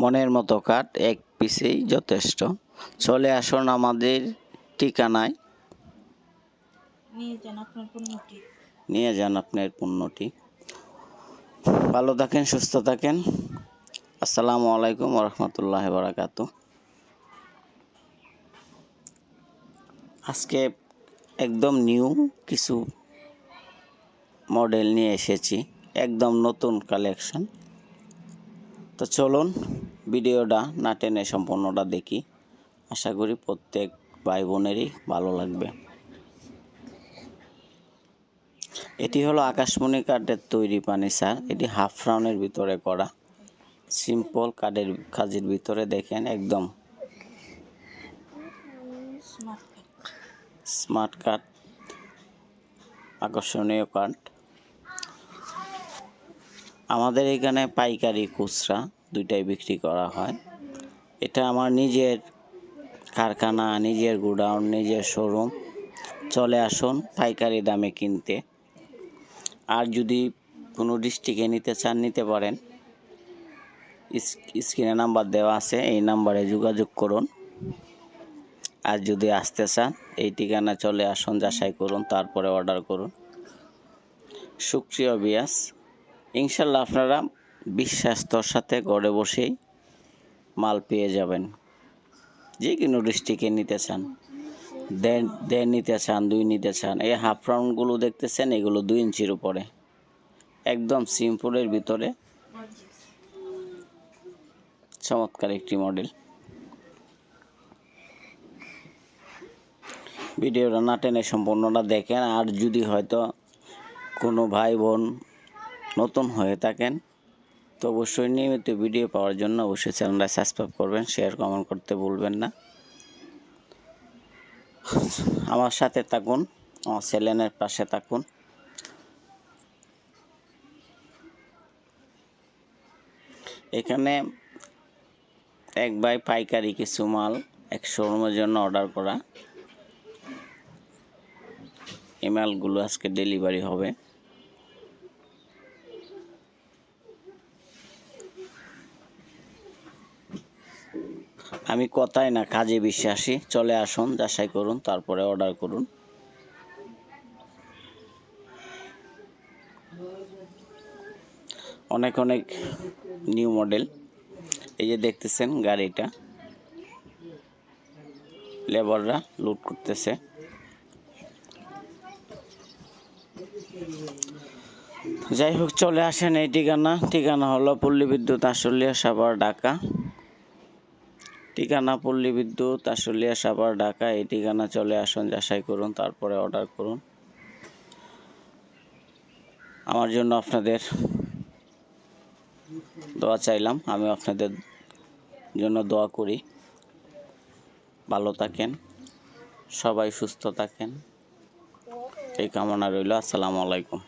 মনের মতো কাঠ এক পিসেই যথেষ্ট। চলে আসুন আমাদের ঠিকানায়। নিয়ে যান আপনার পণ্যটি। নিয়ে যান আপনার পণ্যটি। ভালো থাকেন সুস্থ থাকেন। আসসালামু আলাইকুম রহমতুল্লাহ বারাকাত আজকে একদম নিউ কিছু মডেল নিয়ে এসেছি একদম নতুন কালেকশন। তো চলুন ভিডিওটা না টেনে সম্পূর্ণটা দেখি। আশা করি প্রত্যেক ভাই বোনেরই ভালো লাগবে। এটি হলো আকাশমণি কাঠের তৈরি ফার্নিচার। এটি হাফ রাউন্ডের ভিতরে করা। সিম্পল কাঠের কাজের ভিতরে দেখেন একদম। স্মার্ট কার্ড স্মার্ট কাঠ। আকর্ষণীয় কাঠ। আমাদের এখানে পাইকারি খুচরা। দুইটাই বিক্রি করা হয়। এটা আমার নিজের কারখানা, নিজের গোডাউন, নিজের শোরুম। চলে আসুন পাইকারি দামে কিনতে। আর যদি কোনো ডিস্ট্রিক্টে নিতে চান, নিতে পারেন। স্ক্রিনে নাম্বার দেওয়া আছে, এই নাম্বারে যোগাযোগ করুন। আর যদি আসতে চান, এই ঠিকানা চলে আসুন, যাচাই করুন, তারপরে অর্ডার করুন। সুপ্রিয় বিয়াস ইনশাল্লাহ আপনারা বিশ্বাস্তর সাথে ঘরে বসেই মাল পেয়ে যাবেন। যে কোনো ডিস্ট্রিক্টে নিতে চান, দেড় দেড় নিতে চান, দুই নিতে চান, এই হাফ রাউন্ডগুলো দেখতেছেন, এগুলো দুই ইঞ্চির উপরে। একদম সিম্পলের ভিতরে। চমৎকার একটি মডেল। ভিডিওটা না টেনে সম্পূর্ণটা দেখেন, আর যদি হয়তো কোনো ভাই বোন নতুন হয়ে থাকেন তো অবশ্যই নিয়মিত ভিডিও পাওয়ার জন্য অবশ্যই চ্যানেলটা সাবস্ক্রাইব করবেন শেয়ার কমেন্ট করতে ভুলবেন না। আমার সাথে থাকুন, আমার চ্যানেলের পাশে থাকুন। এখানে এক ভাই পাইকারি কিছু মাল এক শোরুমের জন্য অর্ডার করা। এই মালগুলো আজকে ডেলিভারি হবে। আমি কথায় না কাজে বিশ্বাসী। চলে আসুন, যাচাই করুন, তারপরে অর্ডার করুন। অনেক অনেক নিউ মডেল এই যে দেখতেছেন গাড়িটা। লেবাররা লুট করতেছে। যাই হোক, চলে আসেন এই ঠিকানা। ঠিকানা হলো পল্লী বিদ্যুৎ আশুলিয়া সাভার, ঢাকা। ঠিকানা, পল্লী বিদ্যুৎ, আশুলিয়া, সাভার, ঢাকা, এই ঠিকানা চলে আসুন, যাচাই করুন, তারপরে অর্ডার করুন। আমার জন্য আপনাদের দোয়া চাইলাম, আমি আপনাদের জন্য দোয়া করি। ভালো থাকেন, সবাই সুস্থ থাকেন। এই কামনা রইল, আসসালামু আলাইকুম।